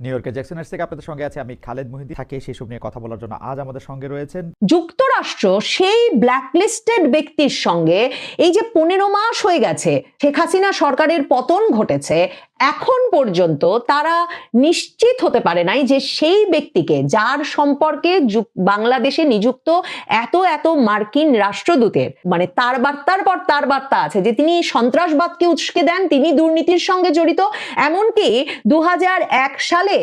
New ইয়র্কের জ্যাকসনের থেকে আপনাদের সঙ্গে আছে আমি খালেদ মুহিদি থাকে সেসব নিয়ে কথা বলার জন্য আজ আমাদের সঙ্গে রয়েছেন যুক্তরাষ্ট্র সেই ব্ল্যাকলিস্টেড ব্যক্তির সঙ্গে এই যে পনেরো মাস হয়ে গেছে, শেখ হাসিনা সরকারের পতন ঘটেছে এখন পর্যন্ত তারা নিশ্চিত হতে পারে নাই যে সেই ব্যক্তিকে যার সম্পর্কে বাংলাদেশে নিযুক্ত এত এত মার্কিন রাষ্ট্রদূতের মানে তার বার্তার পর তার বার্তা আছে যে তিনি সন্ত্রাসবাদকে উস্কে দেন, তিনি দুর্নীতির সঙ্গে জড়িত। এমনকি দু সালে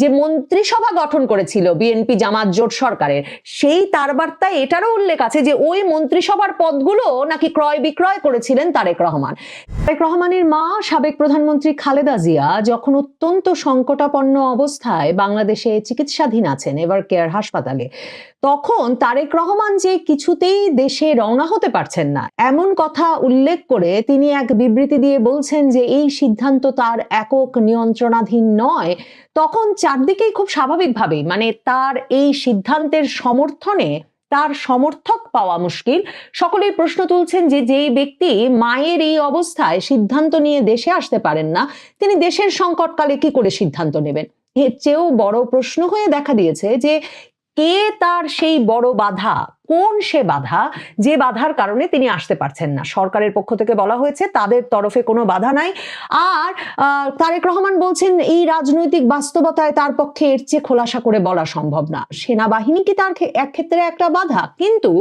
যে মন্ত্রিসভা গঠন করেছিল বিএনপি জামাত জোট সরকারের, সেই তার বার্তায় এটারও উল্লেখ আছে যে ওই মন্ত্রিসভার পদগুলো নাকি ক্রয় বিক্রয় করেছিলেন তারেক রহমান। তারেক রহমানের মা সাবেক প্রধানমন্ত্রী খালেদা জিয়া যখন অত্যন্ত সংকটাপন্ন অবস্থায় বাংলাদেশে চিকিৎসাধীন আছেন এভার কেয়ার হাসপাতালে, তখন তারেক রহমান যে কিছুতেই দেশে রওনা হতে পারছেন না। এমন কথা উল্লেখ করে তিনি এক বিবৃতি দিয়ে বলছেন যে এই সিদ্ধান্ত তার একক নিয়ন্ত্রণাধীন নয়, তখন চারদিকেই খুব স্বাভাবিকভাবেই মানে তার এই সিদ্ধান্তের সমর্থনে তার সমর্থক পাওয়া মুশকিল। সকলেই প্রশ্ন তুলছেন যে যেই ব্যক্তি মায়ের এই অবস্থায় সিদ্ধান্ত নিয়ে দেশে আসতে পারেন না, তিনি দেশের সংকটকালে কি করে সিদ্ধান্ত নেবেন? এর চেয়েও বড় প্রশ্ন হয়ে দেখা দিয়েছে যে কে তার সেই বড় বাধা কোন সে বাধা? যে বাধার কারণে তিনি আসতে পারছেন না। সরকারের পক্ষ থেকে বলা হয়েছে, তাদের তরফে কোনো বাধা নাই। আর তারেক রহমান বলছেন, এই রাজনৈতিক বাস্তবতায় তার পক্ষে এর চেয়ে খোলাসা করে বলা সম্ভব না। সেনাবাহিনী কি তার এক ক্ষেত্রে একটা বাধা? কিন্তু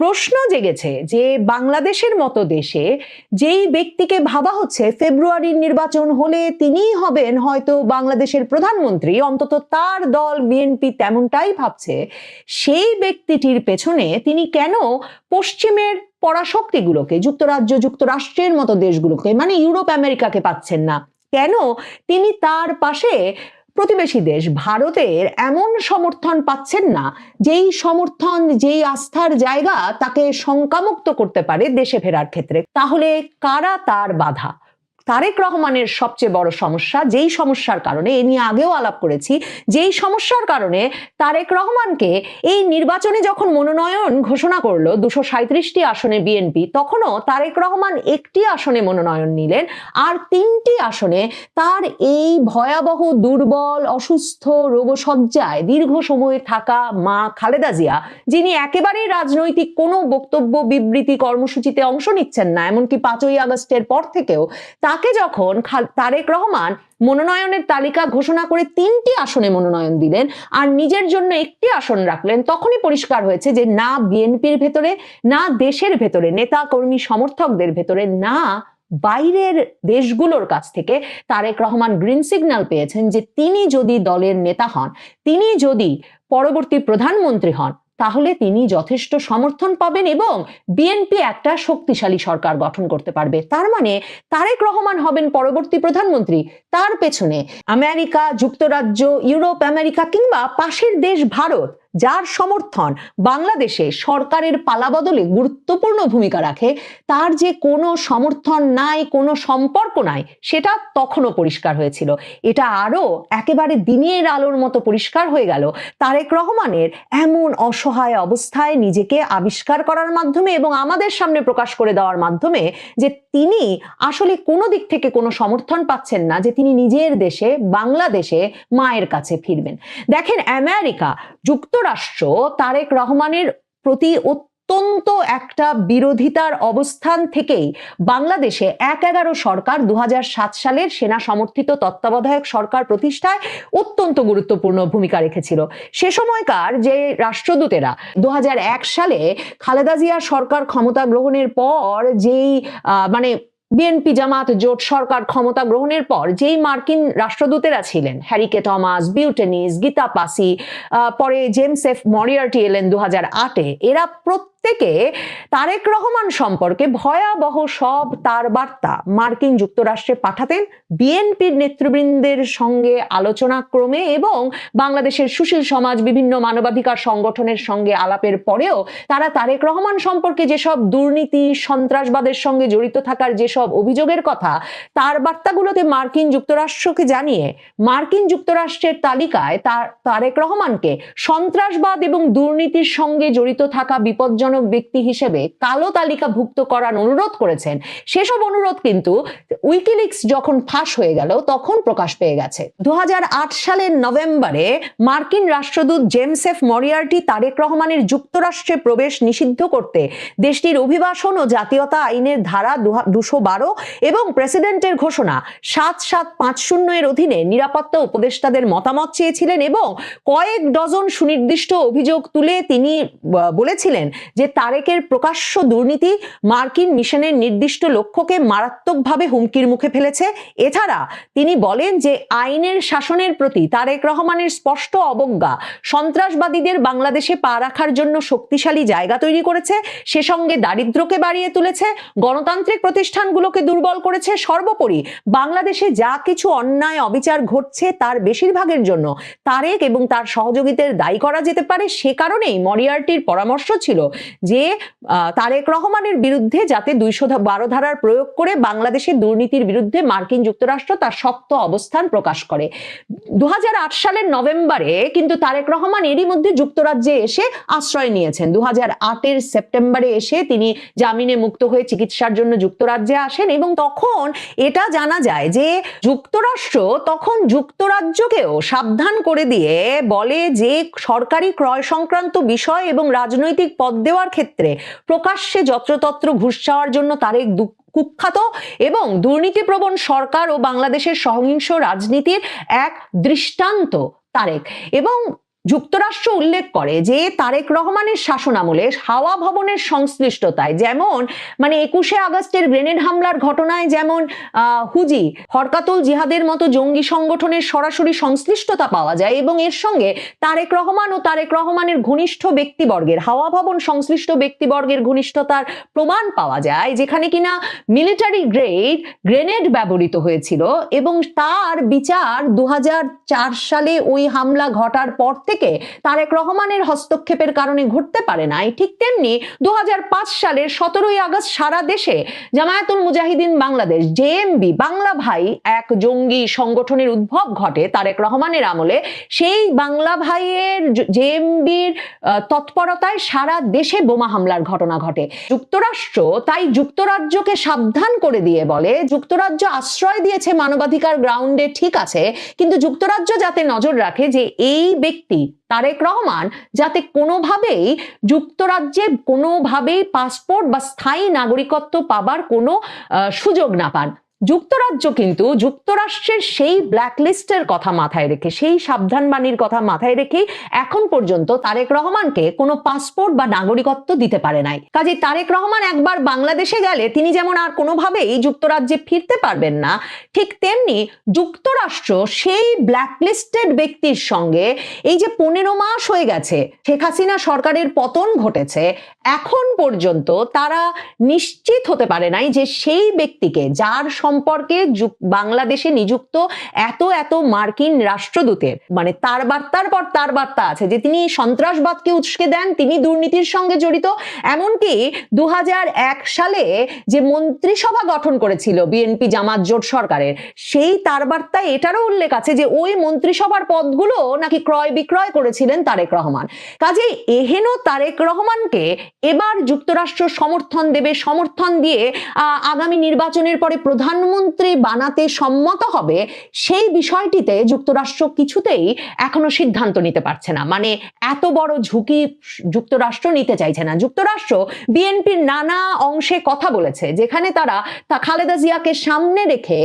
প্রশ্ন জেগেছে যে বাংলাদেশের মতো দেশে যেই ব্যক্তিকে ভাবা হচ্ছে, ফেব্রুয়ারির নির্বাচন হলে তিনিই হবেন হয়তো বাংলাদেশের প্রধানমন্ত্রী। অন্তত তার দল বিএনপি তেমনটাই ভাবছে। সেই ব্যক্তিটির পেছনে তিনি কেন পশ্চিমের পরাশক্তিগুলোকে, যুক্তরাজ্য, যুক্তরাষ্ট্রের মতো দেশগুলোকে মানে ইউরোপ, আমেরিকাকে পাচ্ছেন না, কেন তিনি তার পাশে প্রতিবেশী দেশ ভারতের এমন সমর্থন পাচ্ছেন না, যেই সমর্থন, যেই আস্থার জায়গা তাকে শঙ্কামুক্ত করতে পারে দেশে ফেরার ক্ষেত্রে? তাহলে কারা তার বাধা? তারেক রহমানের সবচেয়ে বড় সমস্যা, যেই সমস্যার কারণে এ নিয়ে আগেও আলাপ করেছি, যেই সমস্যার কারণে তারেক রহমানকে এই নির্বাচনে যখন মনোনয়ন ঘোষণা করল দুশো সাঁত্রিশটি আসনে বিএনপি, তখনও তারেক রহমান একটি আসনে মনোনয়ন নিলেন, আর তিনটি আসনে তার এই ভয়াবহ, দুর্বল, অসুস্থ রোগসজ্জায় দীর্ঘ সময় থাকা মা খালেদা জিয়া, যিনি একেবারেই রাজনৈতিক কোনো বক্তব্য বিবৃতি কর্মসূচিতে অংশ নিচ্ছেন না, এমনকি পাঁচই আগস্টের পর থেকেও তাকে যখন তারেক রহমান মনোনয়নের তালিকা ঘোষণা করে তিনটি আসনে মনোনয়ন দিলেন আর নিজের জন্য একটি আসন রাখলেন, তখনই পরিষ্কার হয়েছে যে না বিএনপির ভেতরে, না দেশের ভেতরে, নেতা, কর্মী, সমর্থকদের ভেতরে, না বাইরের দেশগুলোর কাছ থেকে তারেক রহমান গ্রিন সিগন্যাল পেয়েছেন যে তিনি যদি দলের নেতা হন, তিনি যদি পরবর্তী প্রধানমন্ত্রী হন তাহলে তিনি যথেষ্ট সমর্থন পাবেন এবং বিএনপি একটা শক্তিশালী সরকার গঠন করতে পারবে। তার মানে তারেক রহমান হবেন পরবর্তী প্রধানমন্ত্রী। তার পেছনে আমেরিকা, যুক্তরাজ্য, ইউরোপ, আমেরিকা কিংবা পাশের দেশ ভারত। যার সমর্থন বাংলাদেশে সরকারের পালাবদলে গুরুত্বপূর্ণ ভূমিকা রাখে, তার যে কোনো সমর্থন নাই, কোনো সম্পর্ক নাই, সেটা তখনও পরিষ্কার হয়েছিল। এটা আরও একেবারে দিনের আলোর মতো পরিষ্কার হয়ে গেল। তারেক রহমানের এমন অসহায় অবস্থায় নিজেকে আবিষ্কার করার মাধ্যমে এবং আমাদের সামনে প্রকাশ করে দেওয়ার মাধ্যমে যে তিনি আসলে কোনো দিক থেকে কোনো সমর্থন পাচ্ছেন না, যে তিনি নিজের দেশে, বাংলাদেশে মায়ের কাছে ফিরবেন। দেখেন, আমেরিকা যুক্তরাষ্ট্র তারেক রহমানের প্রতি অত্যন্ত একটা বিরোধিতার অবস্থান থেকেই বাংলাদেশে এক এগারো সরকার দু হাজার সাত সালের সেনা সমর্থিত তত্ত্বাবধায়ক সরকার প্রতিষ্ঠায় অত্যন্ত গুরুত্বপূর্ণ ভূমিকা রেখেছিল। সে সময়কার যে রাষ্ট্রদূতেরা দু হাজার এক সালে খালেদা জিয়া সরকার ক্ষমতা গ্রহণের পর যেই মানে বিএনপি জামাত জোট সরকার ক্ষমতা গ্রহণের পর যেই মার্কিন রাষ্ট্রদূতেরা ছিলেন, হ্যারিকে টমাস বিউটেনিস গীতা পাসি পরে জেমস এফ মরিয়ার্টি এলেন দু হাজার আটে, এরা প্রত্যেকে তারেক রহমান সম্পর্কে ভয়াবহ সব তার বার্তা মার্কিন যুক্তরাষ্ট্রে পাঠাতেন বিএনপির নেতৃবৃন্দের সঙ্গে আলোচনা ক্রমে এবং বাংলাদেশের সুশীল সমাজ, বিভিন্ন মানবাধিকার সংগঠনের সঙ্গে আলাপের পরেও তারা তারেক রহমান সম্পর্কে যেসব দুর্নীতি, সন্ত্রাসবাদের সঙ্গে জড়িত থাকার যেসব অভিযোগের কথা, তার বার্তাগুলোতে মার্কিন যুক্তরাষ্ট্রকে জানিয়ে মার্কিন যুক্তরাষ্ট্রের তালিকায় তার, তারেক রহমানকে সন্ত্রাসবাদ এবং দুর্নীতির সঙ্গে জড়িত থাকা বিপজ্জনক সন্দেহজনক ব্যক্তি হিসেবে কালো তালিকাভুক্ত করার অনুরোধ করেছেন। সেসব অনুরোধ কিন্তু উইকিলিক্স যখন ফাঁস হয়ে গেল, তখন প্রকাশ পেয়ে গেছে। দু সালের নভেম্বরে মার্কিন রাষ্ট্রদূত জেমস এফ মরিয়ার্টি তারেক রহমানের যুক্তরাষ্ট্রে প্রবেশ নিষিদ্ধ করতে দেশটির অভিবাসন ও জাতীয়তা আইনের ধারা দুশো বারো এবং প্রেসিডেন্টের ঘোষণা সাত সাত পাঁচ শূন্য এর অধীনে নিরাপত্তা উপদেষ্টাদের মতামত চেয়েছিলেন এবং কয়েক ডজন সুনির্দিষ্ট অভিযোগ তুলে তিনি বলেছিলেন যে তারেকের প্রকাশ্য দুর্নীতি মার্কিন মিশনের নির্দিষ্ট লক্ষ্যকে মারাত্মকভাবে হুমকির মুখে ফেলেছে। এছাড়া তিনি বলেন যে আইনের শাসনের প্রতি তারেক রহমানের স্পষ্ট অবজ্ঞা সন্ত্রাসবাদীদের বাংলাদেশে পা রাখার জন্য শক্তিশালী জায়গা তৈরি করেছে, সে সঙ্গে দারিদ্র্যকে বাড়িয়ে তুলেছে, গণতান্ত্রিক প্রতিষ্ঠানগুলোকে দুর্বল করেছে, সর্বোপরি বাংলাদেশে যা কিছু অন্যায় অবিচার ঘটছে তার বেশিরভাগের জন্য তারেক এবং তার সহযোগীদের দায়ী করা যেতে পারে। সে কারণেই মরিয়ার্টির পরামর্শ ছিল যে তারেক রহমানের বিরুদ্ধে যাতে দুইশো বারো ধারার প্রয়োগ করে বাংলাদেশের দুর্নীতির বিরুদ্ধে মার্কিন যুক্তরাষ্ট্র তার শক্ত অবস্থান প্রকাশ করে। দু হাজার আট সালের নভেম্বরে কিন্তু তারেক রহমান এরই মধ্যে যুক্তরাজ্যে এসে আশ্রয় নিয়েছেন। দু হাজার সেপ্টেম্বরে এসে তিনি জামিনে মুক্ত হয়ে চিকিৎসার জন্য যুক্তরাজ্যে আসেন এবং তখন এটা জানা যায় যে, যুক্তরাষ্ট্র তখন যুক্তরাজ্যকেও সাবধান করে দিয়ে বলে যে, সরকারি ক্রয় সংক্রান্ত বিষয় এবং রাজনৈতিক পদ দেওয়ার ক্ষেত্রে প্রকাশ্যে যত্রতত্র ঘুষ চাওয়ার জন্য তারেক কুখ্যাত এবং দুর্নীতিপ্রবণ সরকার ও বাংলাদেশের সহিংস রাজনীতির এক দৃষ্টান্ত তারেক এবং যুক্তরাষ্ট্র উল্লেখ করে যে তারেক রহমানের শাসনামলে হাওয়া ভবনের সংশ্লিষ্টতায় যেমন মানে একুশে আগস্টের গ্রেনেড হামলার ঘটনায় যেমন হুজি, হরকাতুল জিহাদের মতো জঙ্গি সংগঠনের সরাসরি সংশ্লিষ্টতা পাওয়া যায় এবং এর সঙ্গে তারেক রহমান ও তারেক রহমানের ঘনিষ্ঠ ব্যক্তিবর্গের, হাওয়া ভবন সংশ্লিষ্ট ব্যক্তিবর্গের ঘনিষ্ঠতার প্রমাণ পাওয়া যায়, যেখানে কিনা মিলিটারি গ্রেড গ্রেনেড ব্যবহৃত হয়েছিল এবং তার বিচার দু হাজার চার সালে ওই হামলা ঘটার পর থেকে তারেক রহমানের হস্তক্ষেপের কারণে ঘটতে পারে নাই। ঠিক তেমনি দু হাজার পাঁচ সালের সতেরোই আগস্ট সারা দেশে জামায়াতুল মুজাহিদিন বাংলাদেশ জেএমবি বাংলা ভাই এক জঙ্গি সংগঠনের উদ্ভব ঘটে তারেক রহমানের আমলে। সেই বাংলা ভাইয়ের জেএমবির তৎপরতায় সারা দেশে বোমা হামলার ঘটনা ঘটে। যুক্তরাষ্ট্র তাই যুক্তরাজ্যকে সাবধান করে দিয়ে বলে, যুক্তরাজ্য আশ্রয় দিয়েছে মানবাধিকার গ্রাউন্ডে ঠিক আছে, কিন্তু যুক্তরাজ্য যাতে নজর রাখে যে এই ব্যক্তি তারেক রহমান যাতে কোনোভাবেই যুক্তরাজ্যে কোনোভাবেই পাসপোর্ট বা স্থায়ী নাগরিকত্ব পাবার কোনো সুযোগ না পান। যুক্তরাজ্য কিন্তু যুক্তরাষ্ট্রের সেই ব্ল্যাকলিস্টের কথা মাথায় রেখে, সেই সাবধানবাণীর কথা মাথায় রেখে এখন পর্যন্ত তারেক রহমানকে কোনো পাসপোর্ট বা নাগরিকত্ব দিতে পারে নাই। কাজে তারেক রহমান একবার বাংলাদেশে গেলে তিনি যেমন আর কোনোভাবেই যুক্তরাজ্যে ফিরতে পারবেন না, ঠিক তেমনি যুক্তরাষ্ট্র সেই ব্ল্যাকলিস্টেড ব্যক্তির সঙ্গে এই যে পনেরো মাস হয়ে গেছে, শেখ হাসিনা সরকারের পতন ঘটেছে, এখন পর্যন্ত তারা নিশ্চিত হতে পারে নাই যে সেই ব্যক্তিকে যার সম্পর্কে বাংলাদেশে নিযুক্ত এত এত মার্কিন রাষ্ট্রদূতের মানে তার বার্তার পর তার বার্তা আছে যে তিনি সন্ত্রাসবাদকে উস্কে দেন, তিনি দুর্নীতির সঙ্গে জড়িত। এমনকি দু সালে যে মন্ত্রিসভা গঠন করেছিল বিএনপি জামাত জোট সরকারের, সেই তার বার্তায় এটারও উল্লেখ আছে যে ওই মন্ত্রিসভার পদগুলো নাকি ক্রয় বিক্রয় করেছিলেন তারেক রহমান। কাজে এহেন তারেক রহমানকে এবার যুক্তরাষ্ট্র সমর্থন দেবে, সমর্থন দিয়ে আগামী নির্বাচনের পরে প্রধানমন্ত্রী বানাতে সম্মত হবে, সেই বিষয়টিতে যুক্তরাষ্ট্র কিছুতেই এখনও সিদ্ধান্ত নিতে পারছে না। মানে এত বড় ঝুঁকি যুক্তরাষ্ট্র নিতে চাইছে না। যুক্তরাষ্ট্র বিএনপির নানা অংশে কথা বলেছে, যেখানে তারা তা খালেদা জিয়াকে সামনে রেখে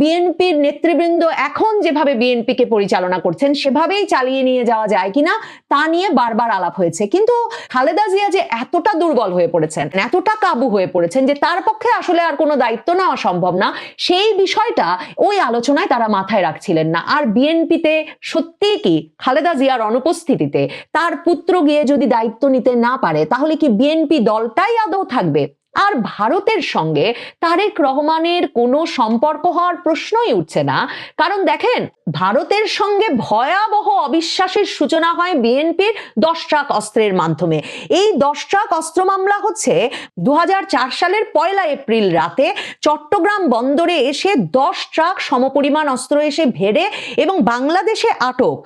বিএনপির নেতৃবৃন্দ এখন যেভাবে বিএনপিকে পরিচালনা করছেন, সেভাবেই চালিয়ে নিয়ে যাওয়া যায় কিনা, তা নিয়ে বারবার আলাপ হয়েছে। কিন্তু খালেদা জিয়া যে এতটা দুর্বল হয়ে পড়েছেন, এতটা কাবু হয়ে পড়েছেন যে তার পক্ষে আসলে আর কোনো দায়িত্ব নেওয়া সম্ভব না। সেই বিষয়টা ওই আলোচনায় তারা মাথায় রাখছিলেন না। আর বিএনপিতে সত্যি কি খালেদা জিয়ার অনুপস্থিতিতে তার পুত্র গিয়ে যদি দায়িত্ব নিতে না পারে, তাহলে কি বিএনপি দলটাই আদৌ থাকবে? আর ভারতের সঙ্গে তারেক রহমানের কোনো সম্পর্ক হওয়ার প্রশ্নই উঠছে না। কারণ দেখেন, ভারতের সঙ্গে ভয়াবহ অবিশ্বাসের সূচনা হয় বিএনপির দশ ট্রাক অস্ত্রের মাধ্যমে। এই দশ ট্রাক অস্ত্র মামলা হচ্ছে দু হাজার চার সালের পয়লা এপ্রিল রাতে চট্টগ্রাম বন্দরে এসে দশ ট্রাক সমপরিমাণ অস্ত্র এসে ভেড়ে এবং বাংলাদেশে আটক।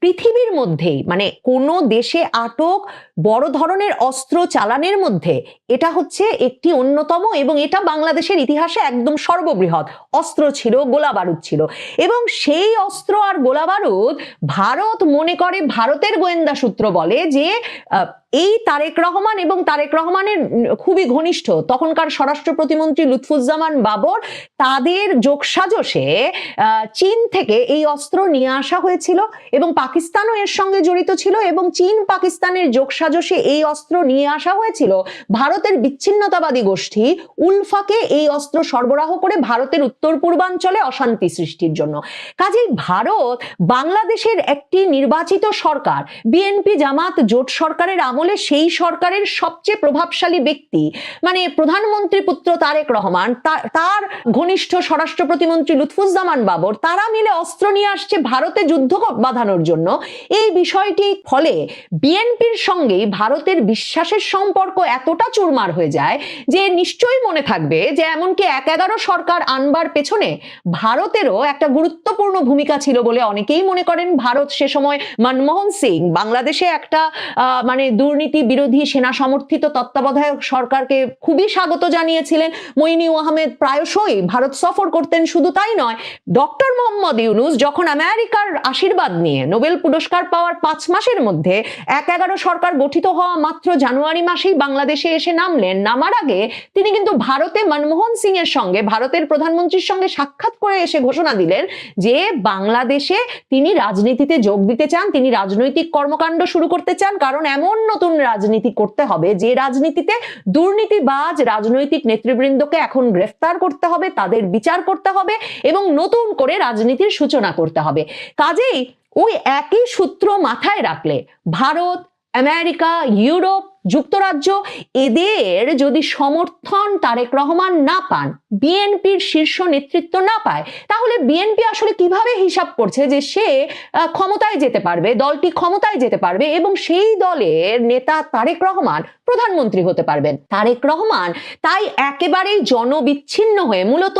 পৃথিবীর মধ্যেই মানে কোনো দেশে আটক বড় ধরনের অস্ত্র চালানের মধ্যে, এটা হচ্ছে একটি অন্যতম এবং এটা বাংলাদেশের ইতিহাসে একদম সর্ববৃহৎ। অস্ত্র ছিল, গোলা বারুদ ছিল। এবং সেই অস্ত্র আর গোলা বারুদ ভারত মনে করে, ভারতের গোয়েন্দা সূত্র বলে যে এই তারেক রহমান এবং তারেক রহমানের খুবই ঘনিষ্ঠ, তখনকার স্বরাষ্ট্র প্রতিমন্ত্রী লুৎফুজ্জামান বাবর, তাদের যোগসাজশে চীন থেকে এই অস্ত্র নিয়ে আসা হয়েছিল এবং পাকিস্তানও এর সঙ্গে জড়িত ছিল এবং চীন পাকিস্তানের যোগসাজশে এই অস্ত্র নিয়ে আসা হয়েছিল। ভারতের বিচ্ছিন্নতাবাদী গোষ্ঠী উলফাকে এই অস্ত্র সরবরাহ করে ভারতের উত্তর পূর্বাঞ্চলে অশান্তি সৃষ্টির জন্য। কাজেই ভারত বাংলাদেশের একটি নির্বাচিত সরকার, বিএনপি জামাত জোট সরকারের আমলে সেই সরকারের সবচেয়ে প্রভাবশালী ব্যক্তি মানে প্রধানমন্ত্রী পুত্র তারেক রহমান তার ঘনিষ্ঠ স্বরাষ্ট্র প্রতিমন্ত্রী লুৎফুজ্জামান বাবর, তারা মিলে অস্ত্র নিয়ে আসছে ভারতে যুদ্ধ বাঁধানোর জন্য। এই বিষয়টি ফলে বিএনপির সঙ্গেই ভারতের বিশ্বাসের সম্পর্ক এতটা চুরমার হয়ে যায় যে নিশ্চয়ই মনে থাকবে যে এমনকি এক এগারো সরকার আনবার পেছনে ভারতেরও একটা গুরুত্বপূর্ণ ভূমিকা ছিল বলে অনেকেই মনে করেন। ভারত সে সময় মনমোহন সিং, বাংলাদেশে একটা মানে দুর্নীতি বিরোধী সেনা সমর্থিত তত্ত্বাবধায়ক সরকারকে খুবই স্বাগত জানিয়েছিলেন। মইনিউ আহমেদ প্রায়শই ভারত সফর করতেন, শুধু তাই নয়, ডক্টর মোহাম্মদ ইউনুস যখন আমেরিকার আশীর্বাদ নিয়ে নোবেল পুরস্কার পাওয়ার পাঁচ মাসের মধ্যে এক এগারো সরকার গঠিত হওয়া মাত্র জানুয়ারি মাসেই বাংলাদেশে এসে নামলেন, নামার আগে তিনি কিন্তু ভারতে মনমোহন সিং এর সঙ্গে, ভারতের প্রধানমন্ত্রীর সঙ্গে সাক্ষাৎ করে এসে ঘোষণা দিলেন যে বাংলাদেশে তিনি রাজনীতিতে যোগ দিতে চান, তিনি রাজনৈতিক কর্মকাণ্ড শুরু করতে চান, কারণ এমন রাজনীতি করতে হবে। যে রাজনীতিতে দুর্নীতিবাজ রাজনৈতিক নেতৃবৃন্দকে এখন গ্রেফতার করতে হবে, তাদের বিচার করতে হবে এবং নতুন করে রাজনীতির সূচনা করতে হবে। কাজেই ওই একই সূত্র মাথায় রাখলে ভারত, আমেরিকা, ইউরোপ যুক্তরাজ্য এদের যদি সমর্থন তারেক রহমান না পান, বিএনপির শীর্ষ নেতৃত্ব না পায়, তাহলে বিএনপি আসলে কীভাবে হিসাব করছে যে সে ক্ষমতায় যেতে পারবে, দলটি ক্ষমতায় যেতে পারবে এবং সেই দলের নেতা তারেক রহমান প্রধানমন্ত্রী হতে পারবেন? তারেক রহমান তাই একেবারেই জনবিচ্ছিন্ন হয়ে মূলত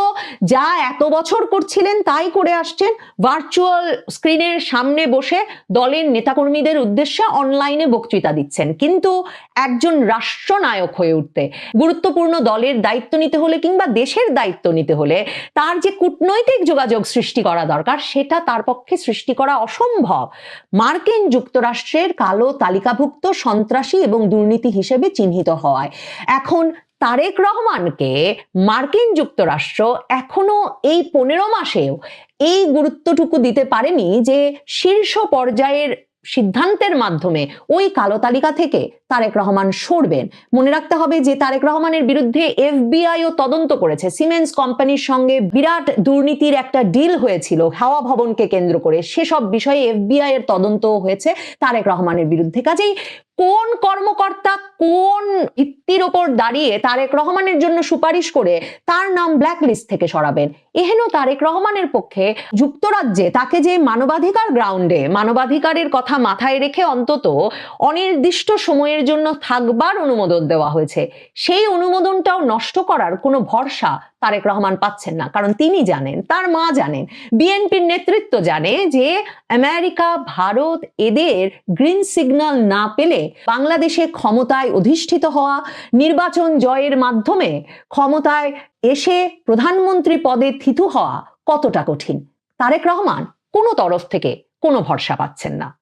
যা এত বছর করছিলেন তাই করে আসছেন। ভার্চুয়াল স্ক্রিনের সামনে বসে দলের নেতাকর্মীদের উদ্দেশ্যে অনলাইনে বক্তৃতা দিচ্ছেন। কিন্তু একজন রাষ্ট্রনায়ক হয়ে উঠতে। গুরুত্বপূর্ণ দলের দায়িত্ব নিতে হলে কিংবা দেশের দায়িত্ব নিতে হলে তার যে কূটনৈতিক যোগাযোগ সৃষ্টি করা দরকার, সেটা তার পক্ষে সৃষ্টি করা অসম্ভব। মার্কিন যুক্তরাষ্ট্রের কালো তালিকাভুক্ত সন্ত্রাসী এবং দুর্নীতি হিসেবে চিহ্নিত হওয়ায়। এখন তারেক রহমানকে মার্কিন যুক্তরাষ্ট্র এখনও এই পনেরো মাসেও এই গুরুত্বটুকু দিতে পারেনি যে শীর্ষ পর্যায়ের সিদ্ধান্তের মাধ্যমে ওই কালো তালিকা থেকে তারেক রহমান সরবেন। মনে রাখতে হবে যে তারেক রহমানের বিরুদ্ধে এফবিআইও তদন্ত করেছে। সিমেন্স কোম্পানির সঙ্গে বিরাট দুর্নীতির একটা ডিল হয়েছিল। হাওয়া ভবনকে কেন্দ্র করে সেসব বিষয়ে এফবিআই এর তদন্ত হয়েছে তারেক রহমানের বিরুদ্ধে। কাজেই কোন কর্মকর্তা কোন ভিত্তির ওপর দাঁড়িয়ে তারেক রহমানের জন্য সুপারিশ করে তার নাম ব্ল্যাক লিস্ট থেকে সরাবেন? এহেন তারেক রহমানের পক্ষে যুক্তরাজ্যে তাকে যে মানবাধিকার গ্রাউন্ডে মানবাধিকারের কথা মাথায় রেখে অন্তত অনির্দিষ্ট সময়ের জন্য থাকবার অনুমোদন দেওয়া হয়েছে। সেই অনুমোদনটাও নষ্ট করার কোনো ভরসা তারেক রহমান পাচ্ছেন না। কারণ তিনি জানেন, তার মা জানেন, বিএনপির নেতৃত্ব জানে যে আমেরিকা, ভারত এদের গ্রিন সিগন্যাল না পেলে বাংলাদেশে ক্ষমতায় অধিষ্ঠিত হওয়া, নির্বাচন জয়ের মাধ্যমে ক্ষমতায় এসে প্রধানমন্ত্রী পদে থিতু হওয়া কতটা কঠিন? তারেক রহমান কোনো তরফ থেকে কোনো ভরসা পাচ্ছেন না।